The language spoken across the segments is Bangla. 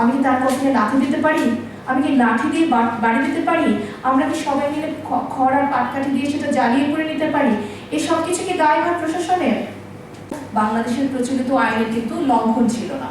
আমি কি তার কফিনে লাথি দিতে পারি? আমি কি লাঠি দিয়ে বাড়ি দিতে পারি? আমরা কি সবাই মিলে খড় আর পাটকাঠি দিয়ে সেটা জ্বালিয়ে করে নিতে পারি? এই সব কিছু কি দায় দায়ভার প্রশাসনের? বাংলাদেশের প্রচলিত আইনের কিন্তু লঙ্ঘন ছিল না।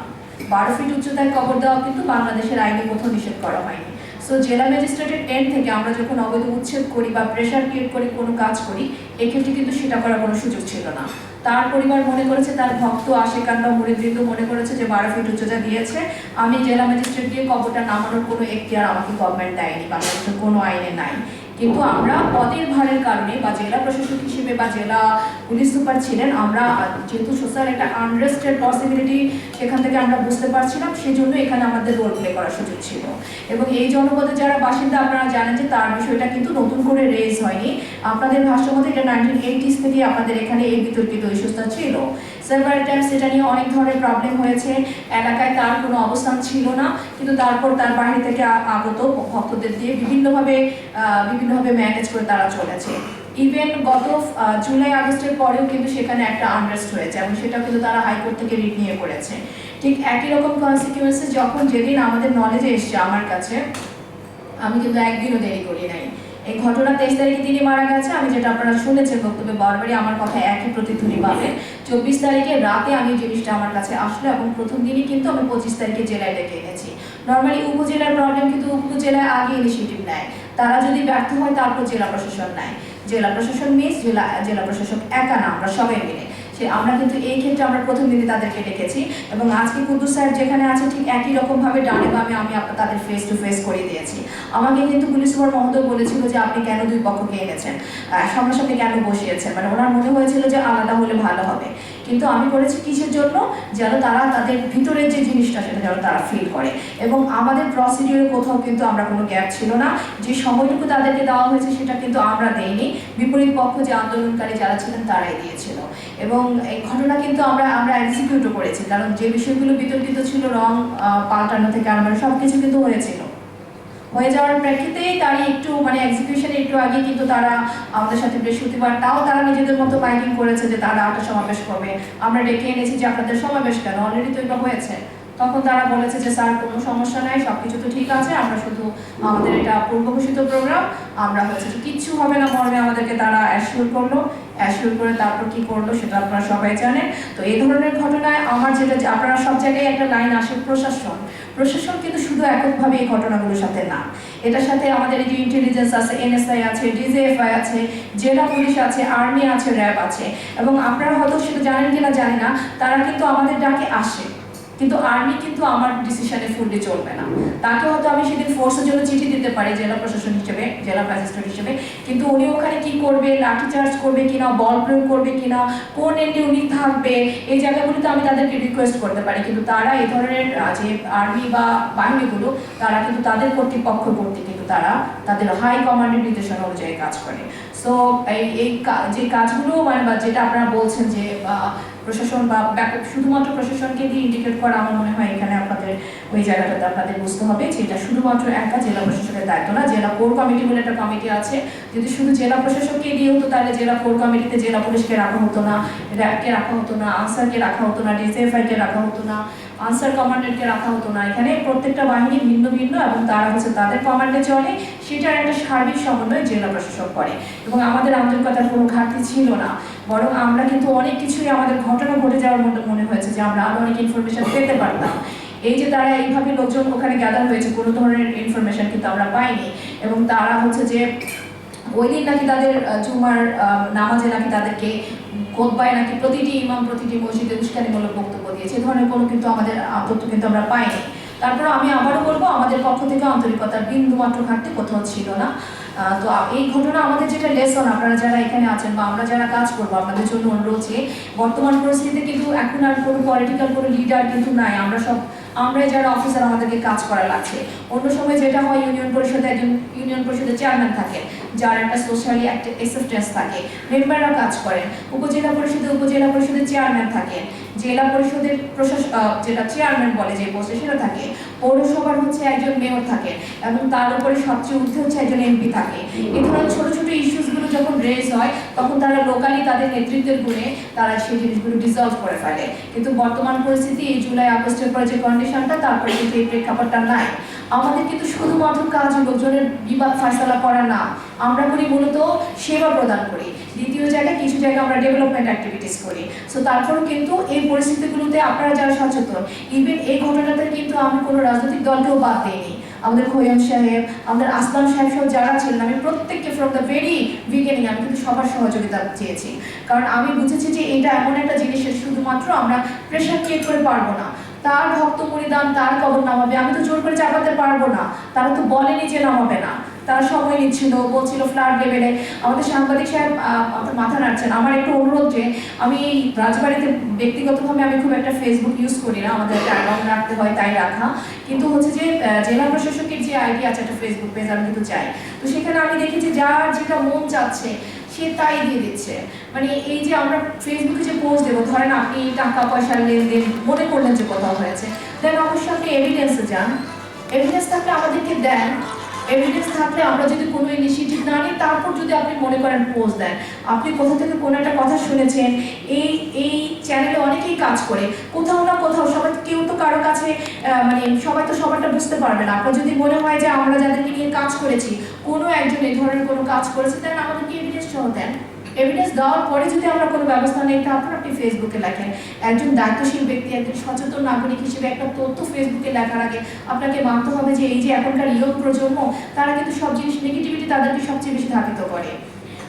বারো ফিট উচ্চতায় কবর দেওয়া কিন্তু বাংলাদেশের আইনে কোথাও নিষেধ করা হয়নি। সো জেলা ম্যাজিস্ট্রেটের এন্ড থেকে আমরা যখন অবৈধ উচ্ছেদ করি বা প্রেশার ক্রিয়েট করে কোনো কাজ করি, এক্ষেত্রে কিন্তু সেটা করার কোনো সুযোগ ছিল না। তার পরিবার মনে করেছে, তার ভক্ত আশেকান বা মুরিদবৃন্দ মনে করেছে যে বারো ফিট উচ্চতা দিয়েছে। আমি জেলা ম্যাজিস্ট্রেট দিয়ে কবরটা নামানোর কোনো এখতিয়ার আমাকে গভর্নমেন্ট দেয়নি, বাংলাদেশের কোনো আইনে নাই। কিন্তু আমরা পদের ভারের কারণে বা জেলা প্রশাসক হিসেবে বা জেলা পুলিশ সুপার ছিলেন আমরা যেহেতু সোশ্যাল একটা আনরেস্টের পসিবিলিটি সেখান থেকে আমরা বুঝতে পারছিলাম সেই জন্য এখানে আমাদের রোল প্লে করার সুযোগ ছিল। এবং এই জনপদে যারা বাসিন্দা আপনারা জানেন যে তার বিষয়টা কিন্তু নতুন করে রেজ হয়নি। আপনাদের ভাষ্য মতে এটা নাইনটিন এইটিস থেকে আপনাদের এখানে এই বিতর্কিত ইস্যুটা ছিল। সেভারাল টাইম সেটা নিয়ে অনেক ধরনের প্রবলেম হয়েছে। এলাকায় তার কোনো অবস্থান ছিল না কিন্তু তারপর তার বাহিনী থেকে আগত ভক্তদের দিয়ে বিভিন্নভাবে আহ, বিভিন্নভাবে ম্যানেজ করে তারা চলেছে। ইভেন গত জুলাই, আগস্টের পরেও কিন্তু সেখানে একটা আনরেস্ট হয়েছে এবং সেটা কিন্তু তারা হাইকোর্ট থেকে রিট নিয়ে করেছে। ঠিক একই রকম কনসিকুয়েন্সেস যখন যেদিন আমাদের নলেজে এসছে আমার কাছে, আমি কিন্তু একদিনও দেরি করি নাই। এই ঘটনা তেইশ তারিখে তিনি মারা গেছে, আমি যেটা আপনারা শুনেছেন বক্তব্যে বারবারই, আমার কথা একই প্রতিধ্বনি পাবেন। চব্বিশ তারিখে রাতে আমি জিনিসটা আমার কাছে আসলো এবং প্রথম দিনই কিন্তু আমি পঁচিশ তারিখে জেলায় ডেকে এনেছি। নর্মালি উপজেলার প্রবলেম কিন্তু উপজেলায় আগে ইনিশিয়েটিভ নেয়। তারা যদি ব্যর্থ হয়, তারপর জেলা প্রশাসন নেয় জেলা প্রশাসন মিস জেলা জেলা প্রশাসক একা না, আমরা সবাই মিলে। সে আমরা কিন্তু এই ক্ষেত্রে আমরা প্রথম দিনে তাদেরকে ডেকেছি এবং আজকে কুদ্দুস সাহেব যেখানে আছে ঠিক একই রকম ভাবে ডানে বামে আমি তাদের ফেস টু ফেস করে দিয়েছি। আমাকে কিন্তু পুলিশ সুপার মহোদয় বলেছিল যে আপনি কেন দুই পক্ষকে এনেছেন সামনাসামনি কেন বসিয়েছেন? মানে ওনার মনে হয়েছিল যে আলাদা হলে ভালো হবে। কিন্তু আমি করেছি কিসের জন্য? যেন তারা তাদের ভিতরের যে জিনিসটা সেটা যেন তারা ফিল করে। এবং আমাদের প্রসিডিওরে কোথাও কিন্তু আমরা কোনো গ্যাপ ছিল না। যে সময়টুকু তাদেরকে দেওয়া হয়েছে সেটা কিন্তু আমরা দেইনি। বিপরীত পক্ষ যে আন্দোলনকারী যারা ছিলেন তারাই দিয়েছিল। এবং এই ঘটনা কিন্তু আমরা আমরা এক্সিকিউটও করেছি। কারণ যে বিষয়গুলো বিতর্কিত ছিল, রং পাল্টানো থেকে আরম্ভ সব কিছু কিন্তু হয়েছিল। হয়ে যাওয়ার প্রেক্ষিতেই তারই একটু মানে এক্সিকিউশনে একটু আগে কিন্তু তারা আমাদের সাথে বৃহস্পতিবার, তাও তারা নিজেদের মতো বাইকিং করেছে যে তারা একটা সমাবেশ করবে। আমরা ডেকে এনেছি যে আপনাদের সমাবেশ কেন? অলরেডি তো এটা হয়েছে। তখন তারা বলেছে যে, স্যার, কোনো সমস্যা নাই সব কিছু তো ঠিক আছে, আমরা শুধু আমাদের এটা পূর্ব ঘোষিত প্রোগ্রাম আমরা হচ্ছে যে কিচ্ছু হবে না মর্মে আমাদেরকে তারা অ্যাসিওর করল অ্যাসিওর করে তারপর কি করল সেটা আপনারা সবাই জানেন। তো এই ধরনের ঘটনায় আমার যেটা আপনারা সব জায়গায় একটা লাইন আসে প্রশাসন। প্রশাসন কিন্তু শুধু এককভাবে এই ঘটনাগুলোর সাথে না। এটার সাথে আমাদের এই যে ইন্টেলিজেন্স আছে এনএসআই আছে ডিজিএফআই আছে, জেলা পুলিশ আছে আর্মি আছে র্যাব আছে। এবং আপনারা হয়তো সেটা জানেন কিনা জানি না, তারা কিন্তু আমাদের ডাকে আসে। কিন্তু আর্মি কিন্তু আমার ডিসিশনে ফুললি চলবে না। তাকে হয়তো আমি সেদিন ফোর্সের জন্য চিঠি দিতে পারি, জেলা প্রশাসন হিসেবে, জেলা ম্যাজিস্ট্রেট হিসেবে। কিন্তু উনি ওখানে কি করবে, লাঠি চার্জ করবে কিনা বল প্রয়োগ করবে কিনা, কোন এন্ডে উনি থাকবে, এই জায়গাগুলিতে আমি তাদেরকে রিকোয়েস্ট করতে পারি। কিন্তু তারা এই ধরনের যে আর্মি বা বাহিনীগুলো, তারা কিন্তু তাদের কর্তৃপক্ষ কর্তৃক কিন্তু তারা তাদের হাই কমান্ডের নির্দেশনা অনুযায়ী কাজ করে। সো এই এই যে কাজগুলো মানে বা যেটা আপনারা বলছেন যে প্রশাসন বা শুধুমাত্র প্রশাসনকে দিয়ে ইন্ডিকেট করা আমার মনে হয় এখানে আপনাদের, ওই জায়গাটাতে আপনাদের বুঝতে হবে যে এটা শুধুমাত্র একা জেলা প্রশাসনের দায়িত্ব না, জেলা কোর কমিটি বলে একটা কমিটি আছে যদি শুধু জেলা প্রশাসককে দিয়ে হতো, তাহলে জেলা কোর কমিটিতে জেলা পুলিশকে রাখা হতো না, র্যাবকে রাখা হতো না, আনসারকে রাখা হতো না ডিসিএফআই কে রাখা হতো না, আনসার কমান্ডারকে রাখা হতো না। এখানে প্রত্যেকটা বাহিনী ভিন্ন ভিন্ন এবং তারা হচ্ছে তাদের কমান্ডে চলে। সেটার একটা সার্বিক সমন্বয় জেলা প্রশাসক করে। এবং আমাদের আন্তরিকতার কোনো ঘাটতি ছিল না। বরং আমরা কিন্তু অনেক কিছুই আমাদের ঘটনা ঘটে যাওয়ার মতো মনে হয়েছে যে আমরা আরও অনেক ইনফরমেশন পেতে পারতাম। এই যে তারা এইভাবে লোকজন ওখানে গ্যাদার হয়েছে, কোনো ধরনের ইনফরমেশন কিন্তু আমরা পাইনি। এবং তারা হচ্ছে যে ওই দিন নাকি তাদের জুমার নামাজে নাকি তাদেরকে কোতবায় নাকি প্রতিটি ইমাম, প্রতিটি মসজিদে উস্কানিমূলক বক্তব্য দিয়েছে। এ ধরনের কোনো কিন্তু আমাদের আপত্তি কিন্তু আমরা পাইনি। তারপর আমি আবারও বলব, আমাদের পক্ষ থেকে আন্তরিকতার বিন্দু মাত্র ঘাটতি কোথাও ছিল না। তো এই ঘটনা আমাদের যেটা লেসন আপনারা যারা এখানে আছেন বা আমরা যারা কাজ করব, আপনাদের জন্য অনুরোধ যে বর্তমান পরিস্থিতিতে কিন্তু এখন আর কোনো পলিটিক্যাল কোনো লিডার কিন্তু নাই। আমরা সব আমরাই যারা অফিসার আমাদেরকে কাজ করা লাগছে। অন্য সময় যেটা হয় ইউনিয়ন পরিষদে একজন ইউনিয়ন পরিষদের চেয়ারম্যান থাকে, যার একটা সোশ্যালি একটা এক্সেপ্টেন্স থাকে মেম্বাররা কাজ করেন। উপজেলা পরিষদে উপজেলা পরিষদের চেয়ারম্যান থাকেন। জেলা পরিষদের প্রশাসন যেটা চেয়ারম্যান বলে যে পোস্টে সেটা থাকে। পৌরসভার হচ্ছে একজন মেয়র থাকে এবং তার উপরে সবচেয়ে ঊর্ধ্বে হচ্ছে একজন এমপি থাকে। এই ধরনের ছোট ছোট ইস্যুসগুলো যখন রেজ হয় তখন তারা লোকালি তাদের নেতৃত্বের গুণে তারা সেই জিনিসগুলো ডিজলভ করে ফেলে। কিন্তু বর্তমান পরিস্থিতি এই জুলাই আগস্টের পরে যে কন্ডিশনটা তারপরে কিন্তু এই প্রেক্ষাপটটা নাই। আমাদের কিন্তু শুধুমাত্র কাজ লোকজনের বিবাদ ফায়সালা করা না। আমরা করি মূলত সেবা প্রদান করি। দ্বিতীয় জায়গায় কিছু জায়গায় আমরা ডেভেলপমেন্ট অ্যাক্টিভিটিস করি। সো তারপরেও কিন্তু এই পরিস্থিতিগুলোতে আপনারা যারা সচেতন ইভেন এই ঘটনাতে কিন্তু আমি কোনো রাজনৈতিক দলকেও বাদ দিইনি। আমাদের খৈয়ম সাহেব, আমাদের আসলাম সাহেব সহ যারা ছিলেন, আমি প্রত্যেককে ফ্রম দ্য ভেরি বিগিনিং আমি কিন্তু সবার সহযোগিতা চেয়েছি। কারণ আমি বুঝেছি যে এটা এমন একটা জিনিসের, শুধুমাত্র আমরা প্রেশার ক্রিয়েট করে পারব না। তার ভক্ত মরিদান তার কবর নামাবে। আমি তো জোর করে চাপাতে পারব না। তারা তো বলেনি যে নামাবে না। তারা সময় নিচ্ছিল, বলছিল ফ্ল্যাট লেভেলে আমাদের সাংবাদিক সাহেব আপনার মাথা নাড়ছেন। আমার একটু অনুরোধ যে, আমি এই রাজবাড়িতে ব্যক্তিগতভাবে আমি খুব একটা ফেসবুক ইউজ করি না। আমাদের অ্যাকাউন্ট রাখতে হয়, তাই রাখা। কিন্তু হচ্ছে যে জেলা প্রশাসকের যে আইডি আছে একটা ফেসবুক পেজ আমি কিন্তু চাই। তো সেখানে আমি দেখেছি যার যেটা মন চাচ্ছে সে তাই দিয়ে দিচ্ছে। মানে এই যে আমরা ফেসবুকে যে পোস্ট দেবো, ধরেন আপনি টাকা পয়সার লেনদেন, মনে করলেন যে কোথাও হয়েছে দেন অবশ্যই আপনি এভিডেন্সে যান। এভিডেন্স থাকলে আমাদেরকে দেন। এভিডেন্স থাকলে আমরা যদি কোনো ইনিশিয়েটিভ না নিই, তারপর যদি আপনি মনে করেন পোস্ট দেন। আপনি কোথা থেকে কোনো একটা কথা শুনেছেন, এই এই চ্যানেলে অনেকেই কাজ করে। কোথাও না কোথাও সবাই, কেউ তো কারও কাছে মানে সবাই তো সবারটা বুঝতে পারবে না। আপনার যদি মনে হয় যে আমরা যাদেরকে নিয়ে কাজ করেছি, কোনো একজন এই ধরনের কোনো কাজ করেছে দেন আমাদেরকে সহ দেন এভিডেন্স দেওয়ার পরে যদি আমরা কোনো ব্যবস্থা নেই তারপর আপনি ফেসবুকে লেখেন। একজন দায়িত্বশীল ব্যক্তি, একজন সচেতন নাগরিক হিসেবে একটা তথ্য ফেসবুকে লেখার আগে আপনাকে মানতে হবে যে এই যে এখনকার ইয়ং প্রজন্ম, তারা কিন্তু সব জিনিস নেগেটিভিটি তাদেরকে সবচেয়ে বেশি ধাবিত করে।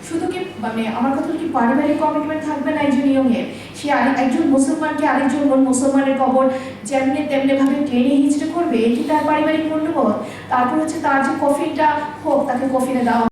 শুধু কি মানে আমার কথা কি, পারিবারিক কমিটমেন্ট থাকবে না একজন ইয়ংয়ের সে একজন মুসলমানকে আরেকজন মুসলমানের কবর যেমনি তেমনি ভাবে টেনে হিচড়ে করবে কি তার পারিবারিক মূল্যবোধ। তারপর হচ্ছে তার যে কফিনটা হোক, তাকে কফিনে দেওয়া